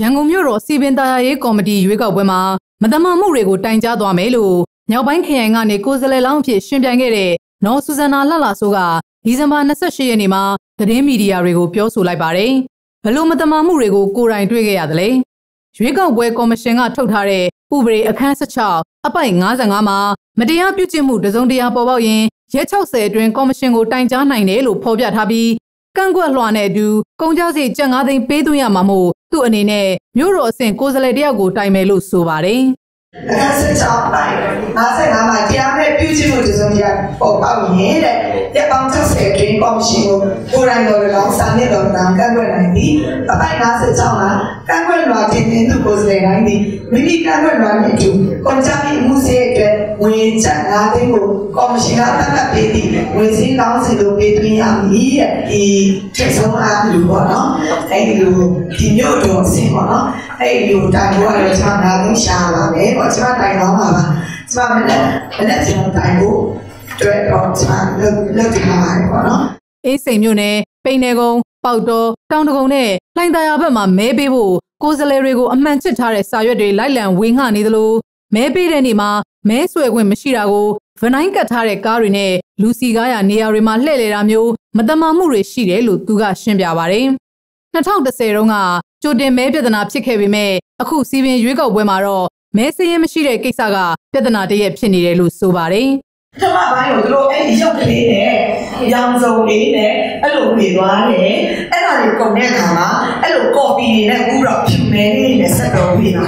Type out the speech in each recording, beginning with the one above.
ရန်ကုန်မြို့တော်စီပင်တာယာရေးကော်မတီရွေးကောက်ပွဲမှာမတမာမှုတွေကိုတိုင်ကြားသွားမယ်လို့မြောက်ပိုင်းခရိုင်ကနေကိုယ်စားလှယ်လောင်းအဖြစ်ရှင်ပြိုင်ခဲ့တဲ့နော်ဆူဇန်နာလှလှဆိုးကဒီဇင်ဘာ28ရက်နေ့မှာသတင်းမီဒီယာတွေကိုပြောဆိုလိုက်ပါတယ်။ဘလို့မတမာမှုတွေကိုကိုယ်တိုင်တွေ့ခဲ့ရတယ်လေ။ရွေးကောက်ပွဲကော်မရှင်ကထုတ်ထားတဲ့ဥပဒေအခန်း16အပိုက်55မှာမတရားပြုကျင့်မှုတစုံတရာပေါ်ပေါက်ရင်ရက်60အတွင်းကော်မရှင်ကိုတိုင်ကြားနိုင်တယ်လို့ဖော်ပြထားပြီး ကန့်ကွက်လွှာနဲ့အတူကုန်ကြစီကြက်၅သိန်းပေးသွင်းရမှာမို့သူ့အနေနဲ့မြို့တော်အဆင့်ကိုယ်စားလှယ်တယောက်ကိုတိုင်မယ်လို့ဆိုပါတယ်။အခန်းစစ်ချောင်းပိုင်း55မှာတရားမဲ့ပြုချမှုတစုံတရာပေါ်ပေါက်ရင်တဲ့ရက်ပေါင်း60အတွင်းကော်မရှင်ကိုကိုယ်တိုင်တော်တော်စာနဲ့တော်တော်ကန့်ကွက်နိုင်ပြီးအပိုက်56မှာကန့်ကွက်လွှာတင်သွင်းသူကိုယ်စားလှယ်တိုင်းဒီမိမိကန့်ကွက်လွှာနဲ့အတူကွန်ကြပြီးမှုစေအတွက် ငွေချက်၅သိန်းကိုကော်မရှင်ကသတ်မှတ်ပေးပြီးငွေစည်းကောင်းစီလိုပေးသွင်းရမည်တဲ့ဒီထိတ်ဆုံးအားလူပေါ့နော်အဲဒီလိုဒီမြို့တော်အဆင့်ပေါ့နော်အဲဒီလိုတိုင်ဖို့ကတော့ကျွန်တော်၅သိန်းရှာပါမယ်ပေါ့ကျွန်တော်တိုင်တော့ပါပါကျွန်တော်မနေ့မနေ့ကျွန်တော်တိုင်ဖို့တွေ့တော့ကျွန်တော်လုပ်ထားပါတယ်ပေါ့နော်အေးစိန်မြို့နယ်ပိန်နယ်ကုန်းပေါက်တော်တောင်တကုံနဲ့လှိုင်သာယာဘက်မှာမဲပေးဖို့ကိုယ်စားလှယ်တွေကိုအမှန်ချစ်ထားတဲ့စာရွက်တွေလိုက်လံဝေငှနေသလို မဲပေးတဲ့နေ့မှာမဲဆွဲခွင့်မရှိတာကိုဗနိုင်းကတ်ထားတဲ့ကားတွေနဲ့လူစီကားရနေရာတွေမှာလှည့်လည်တာမျိုးမတမာမှုတွေရှိတယ်လို့သူကရှင်းပြပါတယ်။2010တုန်းကကြိုတင်မဲပြဿနာဖြစ်ခဲ့ပေမဲ့အခုစီပင်ရွေးကောက်ပွဲမှာတော့မဲစရင်မရှိတဲ့ကိစ္စကပြဿနာတရက်ဖြစ်နေတယ်လို့ဆိုပါတယ်။ ထမပိုင်းကိုသူတို့အဲ့ဒီရုပ်ကလေးနဲ့ရောင်စုံလေးနဲ့အဲ့လိုနေသွားတယ်အဲ့ဒါတွေကုန်တဲ့အခါမှာအဲ့လိုကော်ပီတွေနဲ့အခုတော့ဖြူမဲလေးနဲ့ဆက်တော်ပြီးတာ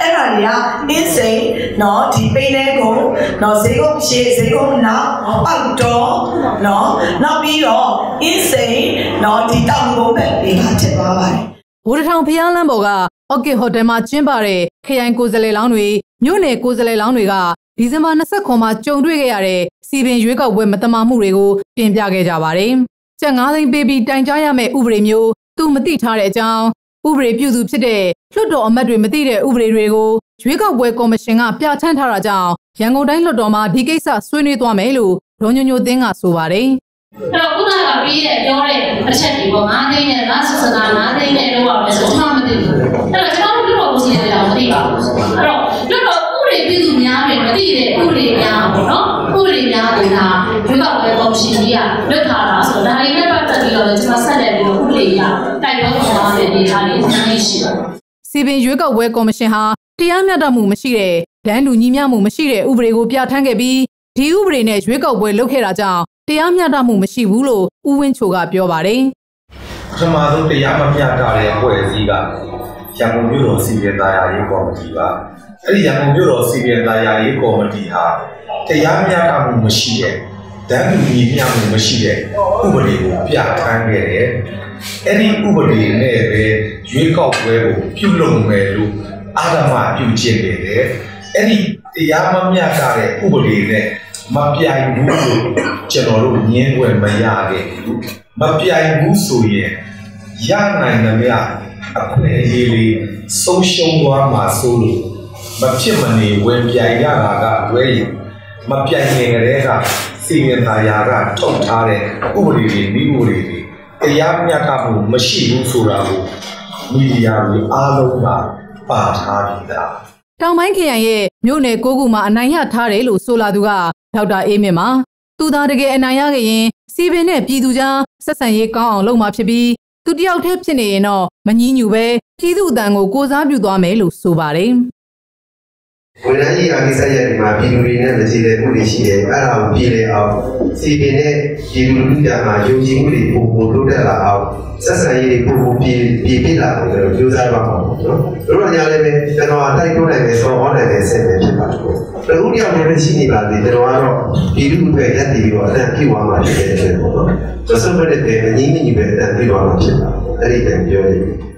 အဲ့ဒါတွေကအင်းစိန်နော်ဒီပိန်းလေးကိုနော်ဈေးကုန်းရှေ့ဈေးကုန်းနောက်ပေါက်တော့နော်နောက်ပြီးတော့အင်းစိန်နော်ဒီတောင်ကုန်းပဲပြီးတာဖြစ်သွားပါတယ် ဝူရထောင်ဖျားလမ်းပေါ်ကအော့ကစ်ဟိုတယ်မှာကျင်းပတဲ့ခရိုင်ကိုယ်စားလှယ်လောင်းတွေမြို့နယ်ကိုယ်စားလှယ်လောင်းတွေကဒီဇင်ဘာ29မှာကြုံတွေ့ခဲ့ရတဲ့စီပင်ရွေးကောက်ပွဲမတမာမှုတွေကိုပြင်ပြခဲ့ကြပါတယ်။ကျပ်9သိန်းပေးပြီးတိုင်ကြားရမယ့်ဥပဒေမျိုးသူမသိထားတဲ့အကြောင်းဥပဒေပြုသူဖြစ်တဲ့လွှတ်တော်အမတ်တွေမသိတဲ့ဥပဒေတွေကိုရွေးကောက်ပွဲကော်မရှင်ကပြဋ္ဌာန်းထားတာကြောင့်ရန်ကုန်တိုင်းလွှတ်တော်မှာဒီကိစ္စဆွေးနွေးသွားမယ်လို့ဒေါ်ညိုညိုသင်းကဆိုပါတယ်။ အဲ့တော့ခုနကပြီးတဲ့ပြောတဲ့အချက်တွေပေါ့9သိန်းနဲ့ငါဆက်စနာ9သိန်းနဲ့တော့ပါမယ်ဆိုကျွန်တော်မသိဘူး။အဲ့တော့ကျွန်တော်တို့လွှတ်တော်ကိုစီးရတယ်တော့မသိပါဘူး။အဲ့တော့လွှတ်တော်တွေပြည်သူများတွေမသိတဲ့ဥပဒေများပေါ့နော်ဥပဒေများကဒါရွေးကောက်ပွဲကော်မရှင်ကြီးကလွတ်ထားတာဆိုတော့ဒါတွေနဲ့ပတ်သက်ပြီးတော့ကျွန်တော်ဆက်လက်ပြီးတော့ဥပဒေရတိုက်တွန်းဆောင်ရတဲ့နေရာတွေအများကြီးရှိပါတယ်စီပင်ရွေးကောက်ပွဲကော်မရှင်ဟာတရားမျှတမှုမရှိတဲ့ဒန်းလူညီမျှမှုမရှိတဲ့ဥပဒေကိုပြဋ္ဌာန်းခဲ့ပြီးဒီဥပဒေနဲ့ရွေးကောက်ပွဲလုပ်ခဲ့တာကြောင့် တရားမျှတမှုမရှိဘူးလို့ဦးဝင်းချိုကပြောပါတယ်ပထမဆုံးတရားမမျှတတဲ့အဖွဲ့အစည်းကရန်ကုန်မြို့တော်စီပင်သားယာရေးကော်မတီပါအဲ့ဒီရန်ကုန်မြို့တော်စီပီတာယာရေးကော်မတီဟာတရားမျှတမှုမရှိတဲ့တန်းတူညီမျှမှုမရှိတဲ့ဥပဒေကိုပြဋ္ဌာန်းခဲ့တယ်။အဲ့ဒီဥပဒေနဲ့ပဲရွေးကောက်ပွဲကိုပြုလုပ်မယ်လို့အာဓမပြုကျင့်နေတယ်။အဲ့ဒီတရားမမျှတတဲ့ဥပဒေနဲ့ မပြိုင်ဘူးလို့ကျွန်တော်တို့ညင်းွယ်မရခဲ့ဘူး။မပြိုင်ဘူးဆိုရင်ရနိုင်သမျှအခွင့်အရေးလေးဆုံးရှုံးသွားမှာဆိုလို့မဖြစ်မနေဝင်ပြိုင်ရတာကလွဲရင်မပြိုင်ရင်ကလေးကစီရင်သားရာကထုတ်ထားတဲ့ဥပဒေတွေမိဥပဒေတွေတရားမျှတမှုမရှိဘူးဆိုတာကိုမီဒီယာတွေအားလုံးကပါထားပြီးသား တောင်ပိုင်းခရိုင်ရဲ့မြို့နယ်ကိုကူမှာအနိုင်ရထားတယ်လို့ဆိုလာသူကဒေါက်တာအေးမြင့်ပါသူသာတကယ်အနိုင်ရခဲ့ရင်စီပင်နဲ့ပြည်သူကြားဆက်ဆံရေးကောင်းအောင်လုပ်မှာဖြစ်ပြီးသူတယောက်တည်းဖြစ်နေရင်တော့မငြင်းညူပဲပြည်သူအတန်ကိုကိုစားပြုသွားမယ်လို့ဆိုပါတယ် ဝန်ထမ်းကြီးအားကိစ္စရပ်ဒီမှာပြည်သူတွေနဲ့မကြည်လည်မှုတွေရှိတယ်အဲ့ဒါကိုပြည်လည်အောင်စီပင်နဲ့ပြည်သူလူထုကြားမှာယုံကြည်မှုတွေပိုပိုတိုးတက်လာအောင်ဆက်ဆံရေးတွေပိုပိုပြည်ပြည်ပြလာအောင်ကျွန်တော်ကြိုးစားပါမှာပေါ့နော်တို့တော့ညာလည်းပဲကျွန်တော်အတိုက်တွန်းနိုင်တယ်ဆော်ဟောနိုင်တယ်ဆက်နေဖြစ်ပါတယ်ပေါ့တခုတယောက်လည်းရှိနေပါသေးကျွန်တော်ကတော့ပြည်သူ့အတွက်ရက်တည်ပြီးတော့အတန်ပြည့်သွားမှာဖြစ်တဲ့အတွက်ပေါ့နော်ကျွန်တော်စမတဲ့တဲ့ငင်းငင်းပဲအတန်ပြည့်သွားမှာဖြစ်တာအဲ့ဒီတန်ပြောနေတယ်